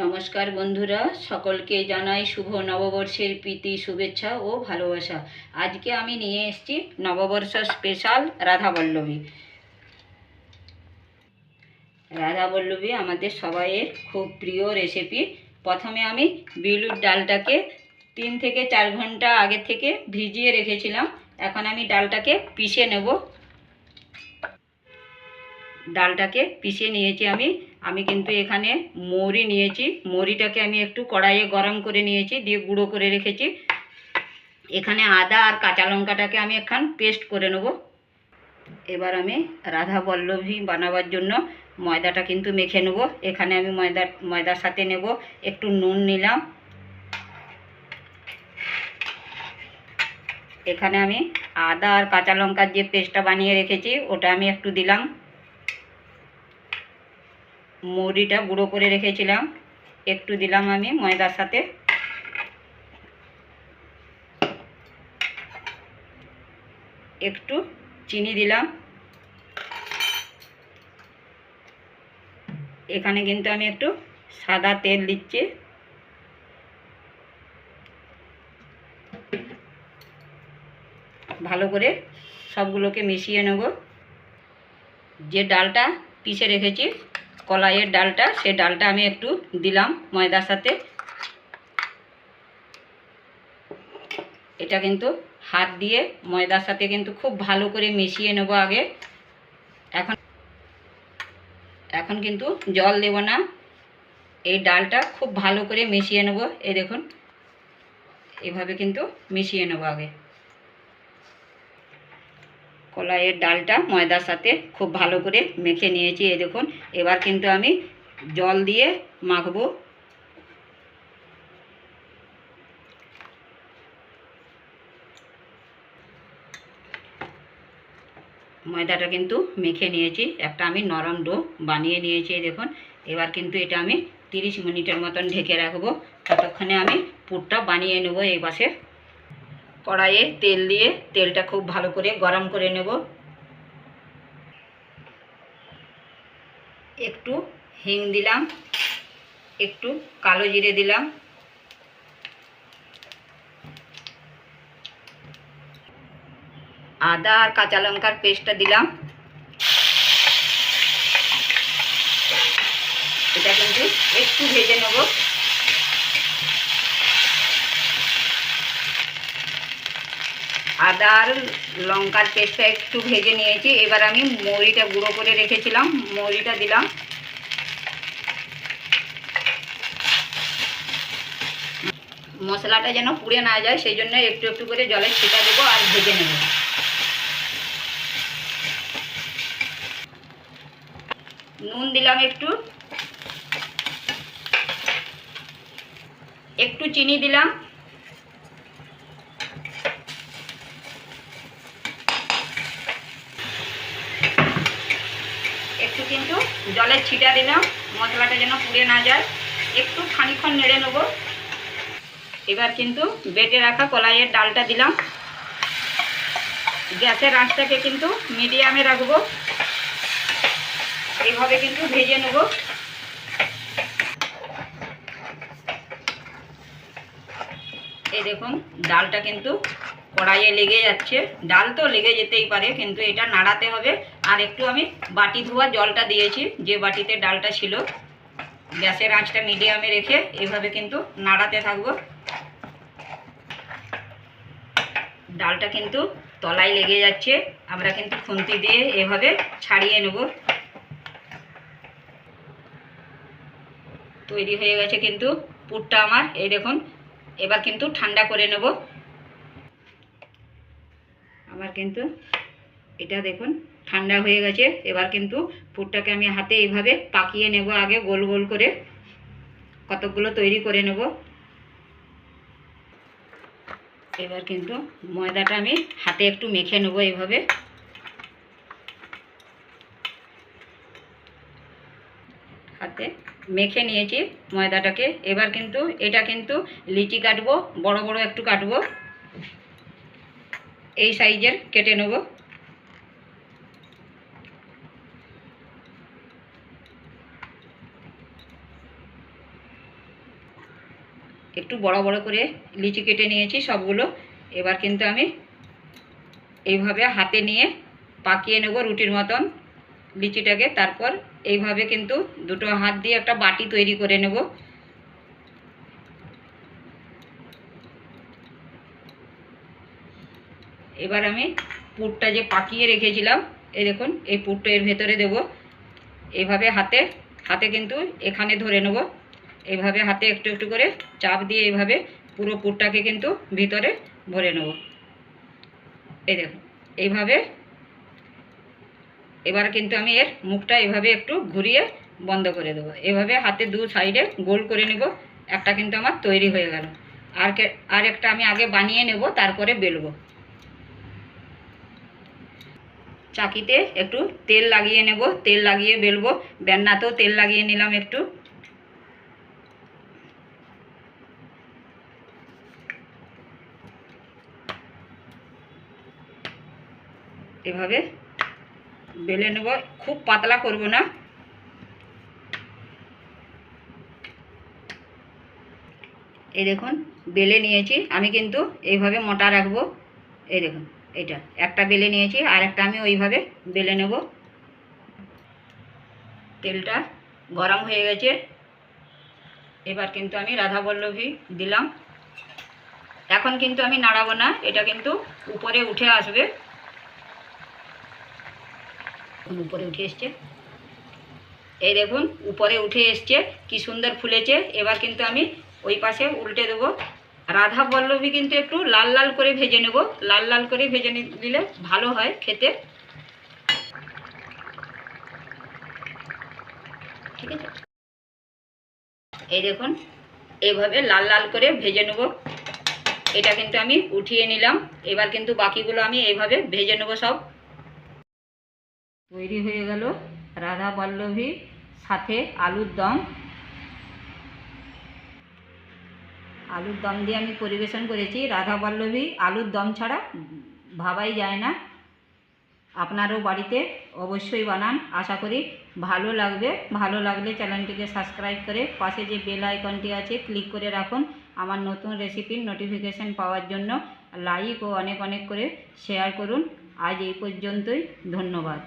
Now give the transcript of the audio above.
নমস্কার বন্ধুরা, সকলকে জানাই শুভ নববর্ষের প্রীতি, শুভেচ্ছা ও ভালোবাসা। আজকে আমি নিয়ে এসেছি নববর্ষ স্পেশাল রাধাবল্লভী রাধাবল্লভী আমাদের সবাইয়ের খুব প্রিয় রেসিপি প্রথমে আমি বিলুর ডালটাকে তিন থেকে চার ঘণ্টা আগে থেকে ভিজিয়ে রেখেছিলাম। এখন আমি ডালটাকে পিষে নেব। ডালটাকে পিষে নিয়েছি আমি আমি কিন্তু এখানে মৌরি নিয়েছি। মৌরিটাকে আমি একটু কড়াইয়ে গরম করে নিয়েছি, দিয়ে গুঁড়ো করে রেখেছি। এখানে আদা আর কাঁচা লঙ্কাটাকে আমি এখন পেস্ট করে নেব। এবার আমি রাধা বল্লভী বানাবার জন্য ময়দাটা কিন্তু মেখে নেব। এখানে আমি ময়দা, ময়দার সাথে নেব, একটু নুন নিলাম। এখানে আমি আদা আর কাঁচা লঙ্কার যে পেস্টটা বানিয়ে রেখেছি, ওটা আমি একটু দিলাম। মৌরিটা গুঁড়ো করে রেখেছিলাম। একটু দিলাম আমি ময়দার সাথে। একটু চিনি দিলাম। এখানে কিন্তু আমি একটু সাদা তেল দিচ্ছি। ভালো করে সবগুলোকে মিশিয়ে নেব। যে ডালটা পিষে রেখেছি কলাইয়ের ডালটা সে ডালটা আমি একটু দিলাম ময়দার সাথে। এটা কিন্তু হাত দিয়ে ময়দার সাথে কিন্তু খুব ভালো করে মিশিয়ে নেব আগে। এখন এখন কিন্তু জল দেব না। এই ডালটা খুব ভালো করে মিশিয়ে নেব। এই দেখুন, এভাবে কিন্তু মিশিয়ে নেব আগে। কলাইয়ের ডালটা ময়দার সাথে খুব ভালো করে মেখে নিয়েছি, এই দেখুন। এবার কিন্তু আমি জল দিয়ে মাখবো। ময়দাটা কিন্তু মেখে নিয়েছি। একটা আমি নরম ডো বানিয়ে নিয়েছি দেখুন। এবার কিন্তু এটা আমি তিরিশ মিনিটের মতন ঢেকে রাখব। ততক্ষণে আমি পুরটা বানিয়ে নেব এই পাশে। কড়াইয়ে তেল দিয়ে তেলটা খুব ভালো করে গরম করে নেব। একটু হিং দিলাম, একটু কালো জিরে দিলাম। আদা আর কাঁচা লঙ্কার পেস্টটা দিলাম। এটা কিন্তু একটু ভেজে নেব। আদা আর লঙ্কার পেস্টটা একটু ভেজে নিয়েছি। এবার আমি মৌরিটা গুঁড়ো করে রেখেছিলাম। মৌরিটা দিলাম। মশলাটা যেন পুড়ে না যায়, সেই জন্য একটু একটু করে জলের ছিটা দেবো আর ভেজে নেব। নুন দিলাম একটু। একটু চিনি দিলাম একটু কিন্তু জলের ছিটা দিলাম, মশলাটা যেন পুড়ে না যায়। একটু খানিক্ষণ নেড়ে নেব। এবার কিন্তু বেটে রাখা কলাইয়ের ডালটা দিলাম। গ্যাসের আঁচটাকে কিন্তু মিডিয়ামে রাখব। এইভাবে কিন্তু ভেজে নেব। এই দেখুন, ডালটা কিন্তু কড়াইয়ে লেগে যাচ্ছে। ডাল তো লেগে যেতেই পারে, কিন্তু এটা নাড়াতে হবে। আর একটু আমি বাটি ধোয়া জলটা দিয়েছি, যে বাটিতে ডালটা ছিল। গ্যাসের আঁচটা মিডিয়ামে রেখে এভাবে কিন্তু নাড়াতে থাকব। ডালটা কিন্তু তলায় লেগে যাচ্ছে। আমরা কিন্তু খুন্তি দিয়ে এভাবে ছাড়িয়ে নেব। তৈরি হয়ে গেছে কিন্তু পুরটা আমার। এই দেখুন, এবার কিন্তু ঠান্ডা করে নেব। আমার কিন্তু এটা দেখুন, ঠান্ডা হয়ে গেছে। এবার কিন্তু পুরটাকে আমি হাতে এইভাবে পাকিয়ে নেব আগে, গোল গোল করে। কতকগুলো তৈরি করে নেব। এবার কিন্তু ময়দাটা আমি হাতে একটু মেখে নেব এইভাবে। হাতে মেখে নিয়েছি ময়দাটাকে। এবার কিন্তু এটা কিন্তু লিচি কাটবো, বড় বড় একটু কাটবো। এই সাইজের কেটে নেব। একটু বড় বড় করে লিচি কেটে নিয়েছি সবগুলো। এবার কিন্তু আমি এইভাবে হাতে নিয়ে পাকিয়ে নেব রুটির মতন লিচিটাকে। তারপর এইভাবে কিন্তু দুটো হাত দিয়ে একটা বাটি তৈরি করে নেব। এবার আমি পুরটা যে পাকিয়ে রেখেছিলাম, এই দেখুন, এই পুরটা এর ভেতরে দেব। এভাবে হাতে হাতে কিন্তু এখানে ধরে নেব। এভাবে হাতে একটু একটু করে চাপ দিয়ে এভাবে পুরো পুরটাকে কিন্তু ভিতরে ভরে নেব। এই দেখুন, এইভাবে। এবার কিন্তু আমি এর মুখটা এভাবে একটু ঘুরিয়ে বন্ধ করে দেবো। এভাবে হাতে দু সাইডে গোল করে নেব। একটা কিন্তু আমার তৈরি হয়ে গেল। আর আর একটা আমি আগে বানিয়ে নেব, তারপরে বেলবো। চাকিতে একটু তেল লাগিয়ে নেব, তেল লাগিয়ে বেলবো। বেন্নাতেও তেল লাগিয়ে নিলাম একটু। এভাবে বেলে নেব, খুব পাতলা করব না। এই দেখুন, বেলে নিয়েছি। আমি কিন্তু এইভাবে মোটা রাখব। এই দেখুন। এটা একটা বেলে নিয়েছি আর একটা আমি ওইভাবে বেলে নেব। তেলটা গরম হয়ে গেছে। এবার কিন্তু আমি রাধা বল্লভী দিলাম। এখন কিন্তু আমি নাড়াবো না, এটা কিন্তু উপরে উঠে আসবে। উপরে উঠে এসছে। এই দেখুন, উপরে উঠে এসছে, কি সুন্দর ফুলেছে। এবার কিন্তু আমি ওই পাশে উল্টে দেবো। রাধা বল্লভী কিন্তু একটু লাল লাল করে ভেজে নেব। লাল লাল করে ভেজে নিলে ভালো হয় খেতে। ঠিক আছে? এই দেখুন, এইভাবে লাল লাল করে ভেজে নেব। এটা কিন্তু আমি উঠিয়ে নিলাম। এবার কিন্তু বাকিগুলো আমি এইভাবে ভেজে নেব সব। তৈরি হয়ে গেল রাধা বল্লভী সাথে আলুর দম। আলুর দম দিয়ে আমি পরিবেশন করেছি রাধা বল্লভী আলুর দম ছাড়া ভাবাই যায় না। আপনারও বাড়িতে অবশ্যই বানান, আশা করি ভালো লাগবে। ভালো লাগলে চ্যানেলটিকে সাবস্ক্রাইব করে পাশে যে বেল আইকনটি আছে ক্লিক করে রাখুন। আমার নতুন রেসিপির নোটিফিকেশন পাওয়ার জন্য লাইক ও অনেক অনেক করে শেয়ার করুন। আজ এই পর্যন্তই, ধন্যবাদ।